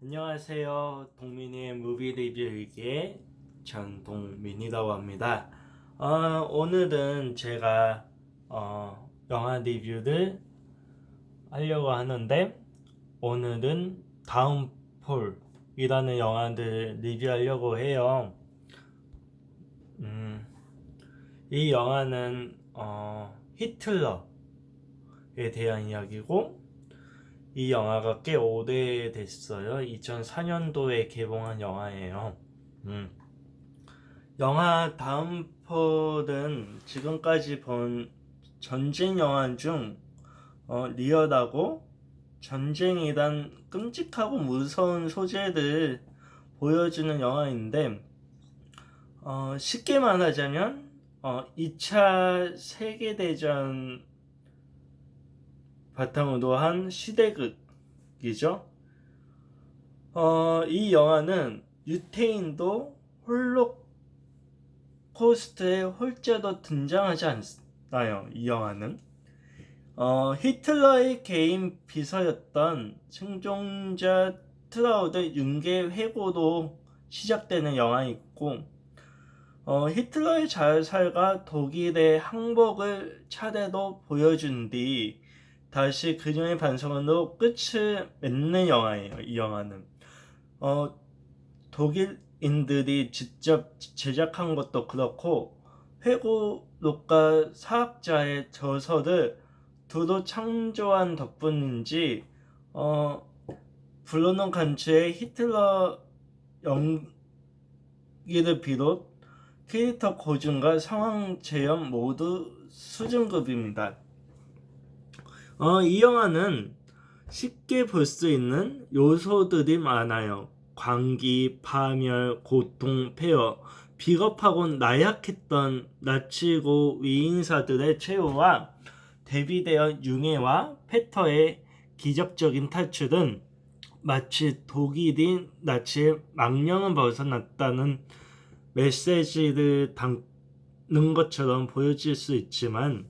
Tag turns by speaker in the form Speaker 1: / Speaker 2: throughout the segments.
Speaker 1: 안녕하세요. 동민이의 무비 리뷰 일기의 전동민이라고 합니다. 어, 오늘은 제가 어, 영화 리뷰를 하려고 하는데 오늘은 다운폴이라는 영화를 리뷰하려고 해요. 음, 이 영화는 어, 히틀러에 대한 이야기고 이 영화가 꽤 오래됐어요. 2004년도에 개봉한 영화예요. 음. 영화 다운폴은 지금까지 본 전쟁 영화 중 어, 리얼하고 전쟁이란 끔찍하고 무서운 소재를 보여주는 영화인데 어, 쉽게 말하자면 어, 2차 세계대전 바탕으로 한 시대극이죠. 어, 이 영화는 유태인도 홀로코스트의 홀자도 등장하지 않나요? 이 영화는 어, 히틀러의 개인 비서였던 생존자 트라우드 윤계 회고로 시작되는 영화이고 어, 히틀러의 자살과 독일의 항복을 차례로 보여준 뒤 다시 그녀의 반성으로 끝을 맺는 영화예요. 이 영화는 어, 독일인들이 직접 제작한 것도 그렇고 회고록과 사학자의 저서를 두루 창조한 덕분인지 어, 블루논 간츠의 히틀러 연기를 비롯 캐릭터 고증과 상황 재현 모두 수준급입니다. 어, 이 영화는 쉽게 볼 수 있는 요소들이 많아요. 광기, 파멸, 고통, 폐허, 비겁하고 나약했던 나치고 위인사들의 최후와 대비되어 융해와 페터의 기적적인 탈출은 마치 독일인 나치의 망령은 벗어났다는 메시지를 담는 것처럼 보여질 수 있지만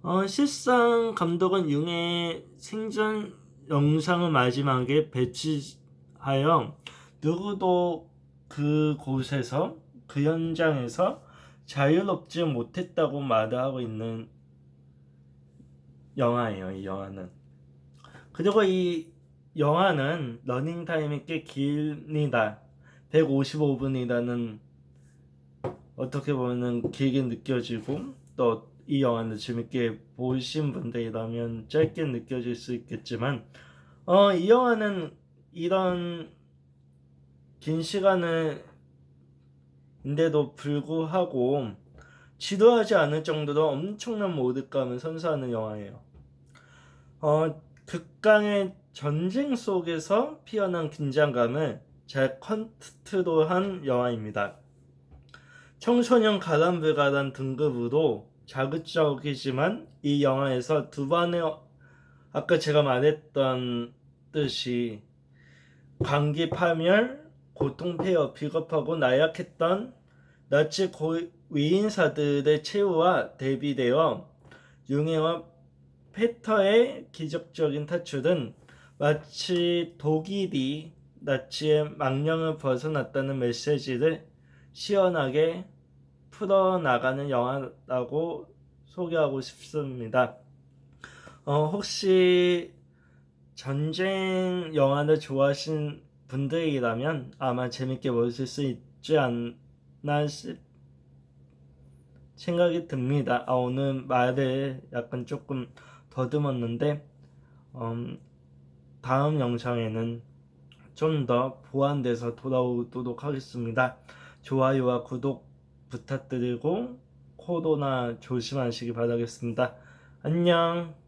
Speaker 1: 어, 실상 감독은 융의 생전 영상을 마지막에 배치하여 누구도 그 곳에서 그 현장에서 자유롭지 못했다고 말을 하고 있는 영화예요. 이 영화는. 그리고 이 영화는 러닝 타임이 꽤 깁니다. 155분이라는 어떻게 보면 길게 느껴지고 또 이 영화는 재밌게 보신 분들이라면 짧게 느껴질 수 있겠지만 어, 이 영화는 이런 긴 시간을 인데도 불구하고 지루하지 않을 정도로 엄청난 몰입감을 선사하는 영화예요. 어, 극강의 전쟁 속에서 피어난 긴장감을 잘 컨트롤한 영화입니다. 청소년 가람브가란 등급으로 자극적이지만 이 영화에서 두 번의 아까 제가 말했던 듯이 광기 파멸, 고통 폐허, 비겁하고 나약했던 나치 고, 위인사들의 최후와 대비되어 융해와 페터의 기적적인 탈출은 마치 독일이 나치의 망령을 벗어났다는 메시지를 시원하게 풀어나가는 영화라고 소개하고 싶습니다. 어, 혹시 전쟁 영화를 좋아하신 분들이라면 아마 재밌게 보실 수 있지 않나 싶 생각이 듭니다. 아, 오늘 말을 약간 조금 더듬었는데 음, 다음 영상에는 좀 더 보완돼서 돌아오도록 하겠습니다. 좋아요와 구독 부탁드리고 코로나 조심하시기 바라겠습니다. 안녕.